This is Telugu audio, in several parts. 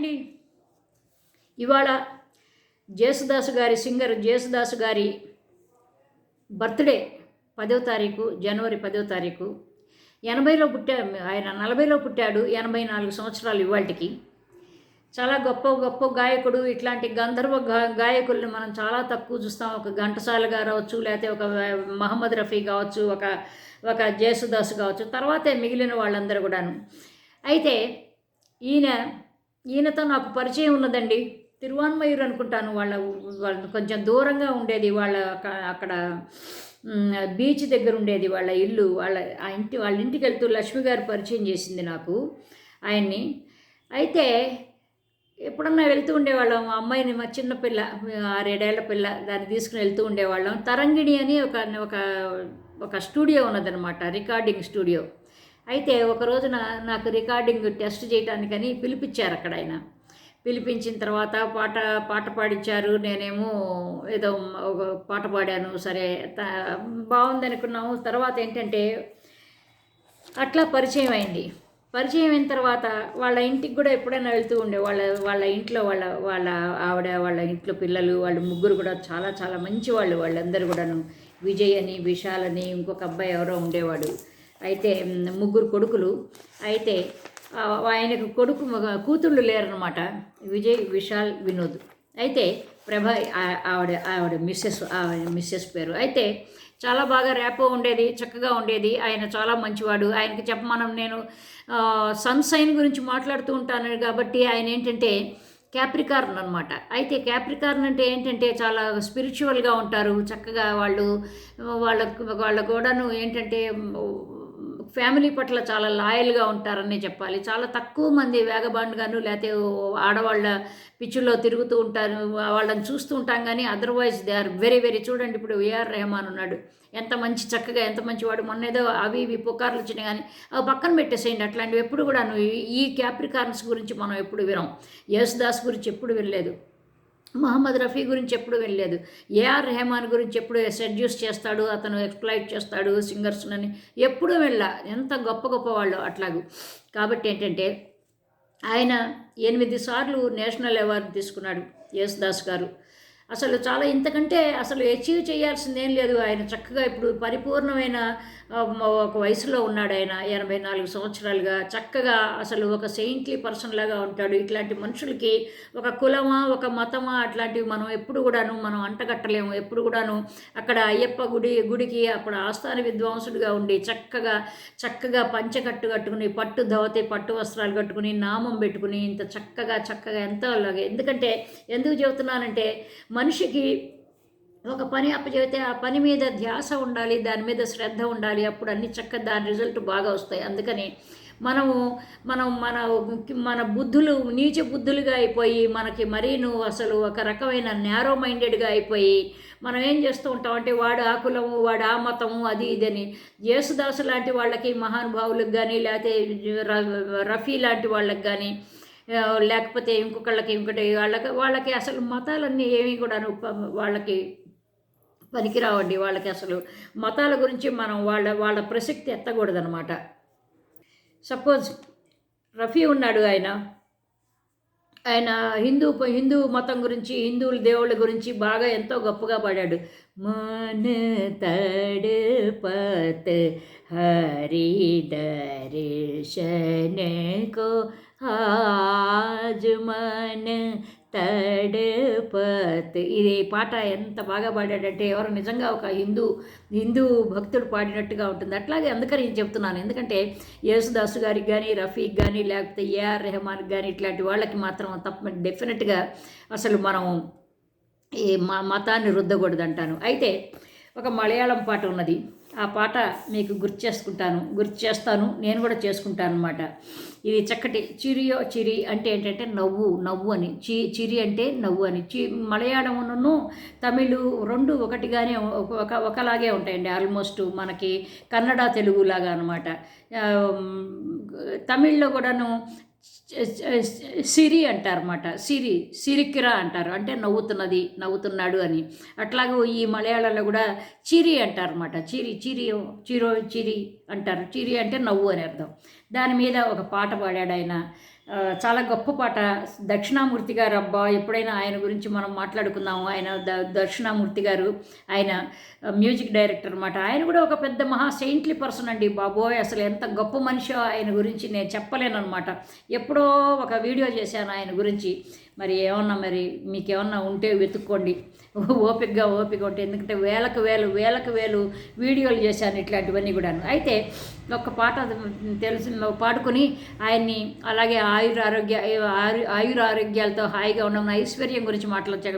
అండి ఇవాళ జేసుదాసు గారి సింగర్ జేసుదాసు గారి బర్త్డే పదో తారీఖు జనవరి పదో తారీఖు. ఎనభైలో పుట్టా ఆయన నలభైలో పుట్టాడు ఎనభై నాలుగు సంవత్సరాలు ఇవాళకి చాలా గొప్ప గొప్ప గాయకుడు. ఇట్లాంటి గంధర్వ గా గాయకుల్ని మనం చాలా తక్కువ చూస్తాం. ఒక ఘంటసాల గారు అవచ్చు లేకపోతే ఒక మహమ్మద్ రఫీ కావచ్చు ఒక ఒక జేసుదాస్ కావచ్చు తర్వాతే మిగిలిన వాళ్ళందరూ కూడాను. అయితే ఈయన ఈయనతో నాకు పరిచయం ఉన్నదండి. తిరువాన్మయూర్ అనుకుంటాను. వాళ్ళ వాళ్ళ కొంచెం దూరంగా ఉండేది. వాళ్ళ అక్కడ బీచ్ దగ్గర ఉండేది వాళ్ళ ఇల్లు. వాళ్ళ ఆ ఇంటి వాళ్ళ ఇంటికి వెళ్తూ లక్ష్మి గారు పరిచయం చేసింది నాకు ఆయన్ని. అయితే ఎప్పుడన్నా వెళ్తూ ఉండేవాళ్ళం. మా అమ్మాయిని మా చిన్న పిల్ల ఆరేడేళ్ళ పిల్ల దాన్ని తీసుకుని వెళ్తూ ఉండేవాళ్ళం. తరంగిణి అని ఒక ఒక ఒక స్టూడియో ఉన్నదనమాట రికార్డింగ్ స్టూడియో. అయితే ఒక రోజున నాకు రికార్డింగ్ టెస్ట్ చేయడానికని పిలిపించారు అక్కడ ఆయన. పిలిపించిన తర్వాత పాట పాట పాడించారు. నేనేమో ఏదో ఒక పాట పాడాను. సరే బాగుంది అనుకున్నాము తర్వాత ఏంటంటే అట్లా పరిచయం అయింది. పరిచయం అయిన తర్వాత వాళ్ళ ఇంటికి కూడా ఎప్పుడైనా వెళ్తూ ఉండే వాళ్ళ వాళ్ళ ఇంట్లో వాళ్ళ వాళ్ళ ఆవిడ వాళ్ళ ఇంట్లో పిల్లలు వాళ్ళు ముగ్గురు కూడా చాలా చాలా మంచి వాళ్ళు. వాళ్ళందరూ కూడాను. విజయ్ అని విశాల్ అని ఇంకొక అబ్బాయి ఎవరో ఉండేవాడు. అయితే ముగ్గురు కొడుకులు. అయితే ఆయనకు కొడుకు కూతుళ్ళు లేరనమాట విజయ్ విశాల్ వినోద్. అయితే ప్రభ ఆ- ఆవిడ ఆవిడ మిస్సెస్ ఆవిడ మిస్సెస్ పేరు. అయితే చాలా బాగా ర్యాపో ఉండేది చక్కగా ఉండేది. ఆయన చాలా మంచివాడు. ఆయనకి చెప్పమనం నేను సన్సైన్ గురించి మాట్లాడుతూ ఉంటాను కాబట్టి ఆయన ఏంటంటే క్యాప్రికార్న్ అనమాట అయితే క్యాప్రికార్న్ అంటే ఏంటంటే చాలా స్పిరిచువల్గా ఉంటారు. చక్కగా వాళ్ళు వాళ్ళ వాళ్ళ కూడాను ఏంటంటే ఫ్యామిలీ పట్ల చాలా లాయల్గా ఉంటారని చెప్పాలి. చాలా తక్కువ మంది వేగబాండ్గాను లేకపోతే ఆడవాళ్ళ పిచ్చుల్లో తిరుగుతూ ఉంటారు. వాళ్ళని చూస్తూ ఉంటాం కానీ otherwise they are very very చూడండి ఇప్పుడు ఏఆర్ రెహమాన్ ఉన్నాడు. ఎంత మంచి చక్కగా ఎంత మంచివాడు మొన్న ఏదో అవి ఇవి పుకార్లు వచ్చినాయి కానీ అవి పక్కన పెట్టేసేయండి. అట్లాంటివి ఎప్పుడు కూడా ఈ క్యాప్రికార్న్స్ గురించి మనం ఎప్పుడు వినం యేసుదాస్ గురించి ఎప్పుడు వినలేదు. మహమ్మద్ రఫీ గురించి ఎప్పుడు వెళ్ళలేదు ఏఆర్ రెహమాన్ గురించి ఎప్పుడు సెడ్యూస్ చేస్తాడు అతను ఎక్స్ప్లైట్ చేస్తాడు సింగర్స్నని ఎప్పుడూ వెళ్ళా ఎంత గొప్ప గొప్ప వాళ్ళు అట్లాగూ. కాబట్టి ఏంటంటే ఆయన ఎనిమిది సార్లు నేషనల్ అవార్డు తీసుకున్నాడు యేసుదాస్ గారు. అసలు చాలా ఇంతకంటే అసలు అచీవ్ చేయాల్సిందేం లేదు ఆయన. చక్కగా ఇప్పుడు పరిపూర్ణమైన ఒక వయసులో ఉన్నాడు ఆయన. ఎనభై నాలుగు సంవత్సరాలుగా చక్కగా అసలు ఒక సెయింట్లీ పర్సన్ లాగా ఉంటాడు. ఇట్లాంటి మనుషులకి ఒక కులమా ఒక మతమా అట్లాంటివి మనం ఎప్పుడు కూడాను మనం అంటగట్టలేము. ఎప్పుడు కూడాను అక్కడ అయ్యప్ప గుడి గుడికి అప్పుడు ఆస్థాన విద్వాంసుడిగా ఉండి చక్కగా చక్కగా పంచకట్టు కట్టుకుని పట్టు ధవతి పట్టు వస్త్రాలు కట్టుకుని నామం పెట్టుకుని ఇంత చక్కగా చక్కగా ఎంతో అలాగే. ఎందుకంటే ఎందుకు చెబుతున్నానంటే మనిషికి ఒక పని అప్పచెబితే ఆ పని మీద ధ్యాస ఉండాలి దాని మీద శ్రద్ధ ఉండాలి అప్పుడు అన్ని చక్కగా దాని రిజల్ట్ బాగా వస్తాయి. అందుకని మనము మనం మన మన బుద్ధులు నీచ బుద్ధులుగా అయిపోయి మనకి మరీను అసలు ఒక రకమైన నేరో మైండెడ్గా అయిపోయి మనం ఏం చేస్తూ ఉంటాం అంటే వాడు ఆ కులము వాడు ఆ మతము అది ఇదని యేసుదాసు లాంటి వాళ్ళకి మహానుభావులకు కానీ లేకపోతే ర- రఫీ లాంటి వాళ్ళకి కానీ లేకపోతే ఇంకొకళ్ళకి ఇంకొకటి వాళ్ళకి వాళ్ళకి అసలు మతాలన్నీ ఏమీ కూడా వాళ్ళకి పనికిరావండి. వాళ్ళకి అసలు మతాల గురించి మనం వాళ్ళ వాళ్ళ ప్రసక్తి ఎత్తకూడదనమాట సపోజ్ రఫీ ఉన్నాడు ఆయన. ఆయన హిందూ హిందూ మతం గురించి హిందువుల దేవుళ్ళ గురించి బాగా ఎంతో గొప్పగా పాడాడు. మన తడపత హరి దర్శన కో ఆజుమన్ తడపత్. ఇది పాట ఎంత బాగా పాడాడంటే ఎవరు నిజంగా ఒక హిందూ హిందూ భక్తుడు పాడినట్టుగా ఉంటుంది. అట్లాగే అందుకని నేను చెప్తున్నాను. ఎందుకంటే యేసుదాసు గారికి కానీ రఫీక్ కానీ లేకపోతే ఏఆర్ రెహమాన్ కానీ ఇట్లాంటి వాళ్ళకి మాత్రం తప్ప డెఫినెట్గా అసలు మనం ఈ మా మతాన్ని రుద్దకూడదు అంటాను అయితే ఒక మలయాళం పాట ఉన్నది. ఆ పాట మీకు గుర్తు చేసుకుంటాను. గుర్తు చేస్తాను. నేను కూడా చేసుకుంటాను అనమాట ఇది చక్కటి చిరియో చిరి అంటే ఏంటంటే నవ్వు నవ్వు అని. చి చిరి అంటే నవ్వు అని. చి మలయాళమును తమిళ్ రెండు ఒకటిగానే ఒక ఒక- ఒకలాగే ఉంటాయండి. ఆల్మోస్ట్ మనకి కన్నడ తెలుగు లాగా అనమాట తమిళ్ళో కూడాను సిరి అంటారన్నమాట. సిరి సిరికిరా అంటారు. అంటే నవ్వుతున్నది నవ్వుతున్నాడు అని. అట్లాగే ఈ మలయాళంలో కూడా చిరి అంటారన్నమాట. చిరి చిరి చిరో చిరి అంటారు. చిరి అంటే నవ్వు అని అర్థం. దాని మీద ఒక పాట పాడాడు ఆయన. చాలా గొప్ప పాట. దక్షిణామూర్తి గారు అబ్బా ఎప్పుడైనా ఆయన గురించి మనం మాట్లాడుకుందాము. ఆయన ద దక్షిణామూర్తి గారు ఆయన మ్యూజిక్ డైరెక్టర్ అనమాట ఆయన కూడా ఒక పెద్ద మహా సెయింట్లీ పర్సన్ అండి. బాబోయ్ అసలు ఎంత గొప్ప మనిషి ఆయన గురించి నేను చెప్పలేనమాట ఎప్పుడో ఒక వీడియో చేశాను ఆయన గురించి. మరి ఏమన్నా మరి మీకు ఏమన్నా ఉంటే వెతుక్కోండి. ఓపికగా ఓపిక ఉంటే ఎందుకంటే వేలకు వేలు వేలకు వేలు వీడియోలు చేశాను ఇట్లాంటివన్నీ కూడాను. అయితే ఒక పాట తెలుసు పాడుకొని ఆయన్ని అలాగే ఆయుర ఆరోగ్య ఆయు ఆయుర ఆరోగ్యాలతో హాయిగా ఉండమని ఐశ్వర్యం గురించి మాట్లాడచ్చ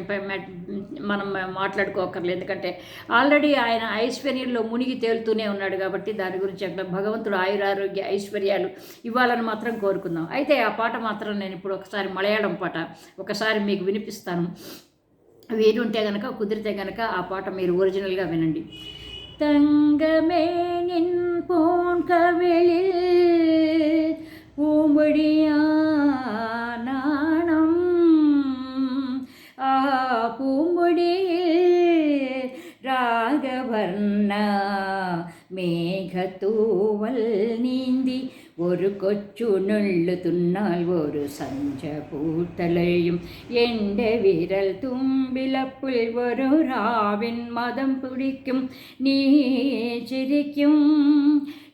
మనం మాట్లాడుకోకర్లేదు. ఎందుకంటే ఆల్రెడీ ఆయన ఐశ్వర్యంలో మునిగి తేలుతూనే ఉన్నాడు కాబట్టి దాని గురించి అక్కడ భగవంతుడు ఆయుర ఆరోగ్య ఐశ్వర్యాలు ఇవ్వాలని మాత్రం కోరుకుందాం. అయితే ఆ పాట మాత్రం నేను ఇప్పుడు ఒకసారి మలయాళం పాట ఒకసారి మీకు వినిపిస్తాను. వీరుంటే గనక కుదిరితే గనక ఆ పాట మీరు ఒరిజినల్గా వినండి. தங்கமே நின் பூண்கவிழில் பூம்பொடியானம் ஆ பூம்பொடியில் ராகவர்ணா மேகத்தூவல் நீந்தி ഒരു കൊച്ചുനുള്ളു തിന്നാൽ ഒരു സഞ്ച പൂത്തലയും എന്റെ വിരൽ തുമ്പിലപ്പുൽ ഒരു രാവിൻ മതം പിടിക്കും. നീ ചിരിക്കും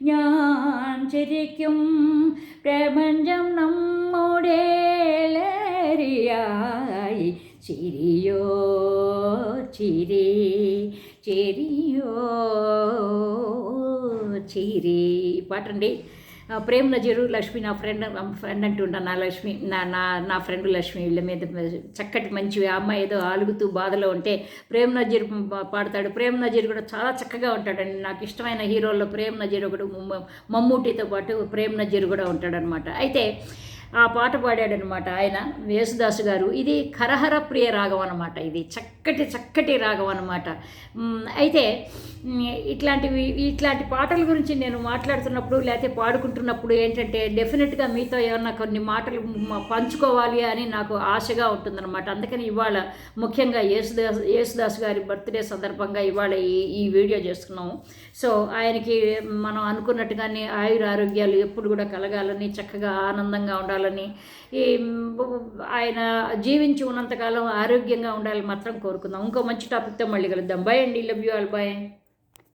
ഞാൻ ചിരിക്കും. പ്രപഞ്ചം നമ്മുടെ ചിരിയോ ചിരി ചിരിയോ ചിരി. പാട്ടുണ്ട്. ప్రేమ్ నజీరు లక్ష్మి నా ఫ్రెండ్ ఫ్రెండ్ అంటుంటా నా లక్ష్మి నా నా నా ఫ్రెండ్ లక్ష్మి వీళ్ళ మీద చక్కటి మంచి అమ్మాయి ఏదో ఆలుగుతూ బాధలో ఉంటే ప్రేమ్ నజీర్ పాడతాడు. ప్రేమ్ నజీర్ కూడా చాలా చక్కగా ఉంటాడండి. నాకు ఇష్టమైన హీరోల్లో ప్రేమ్ నజీర్ ఒకడు మమ్మ- మమ్మూటితో పాటు ప్రేమ్ నజీర్ కూడా ఉంటాడనమాట అయితే ఆ పాట పాడాడనమాట ఆయన యేసుదాసు గారు. ఇది కరహర ప్రియ రాగం అనమాట ఇది. చక్కటి చక్కటి రాగం అనమాట అయితే ఇట్లాంటివి ఇట్లాంటి పాటల గురించి నేను మాట్లాడుతున్నప్పుడు లేకపోతే పాడుకుంటున్నప్పుడు ఏంటంటే డెఫినెట్గా మీతో ఏమన్నా కొన్ని మాటలు పంచుకోవాలి అని నాకు ఆశగా ఉంటుందన్నమాట. అందుకని ఇవాళ ముఖ్యంగా యేసుదాస్ యేసుదాస్ గారి బర్త్డే సందర్భంగా ఇవాళ ఈ ఈ వీడియో చేస్తున్నాము. సో ఆయనకి మనం అనుకున్నట్టుగానే ఆయుర ఆరోగ్యాలు ఎప్పుడు కూడా కలగాలని చక్కగా ఆనందంగా ఉండాలి ఉండాలని ఈ ఆయన జీవించి ఉన్నంతకాలం ఆరోగ్యంగా ఉండాలని మాత్రం కోరుకుందాం. ఇంకో మంచి టాపిక్తో మళ్ళీ కలుద్దాం. బాయ్ అండి. Love you all bye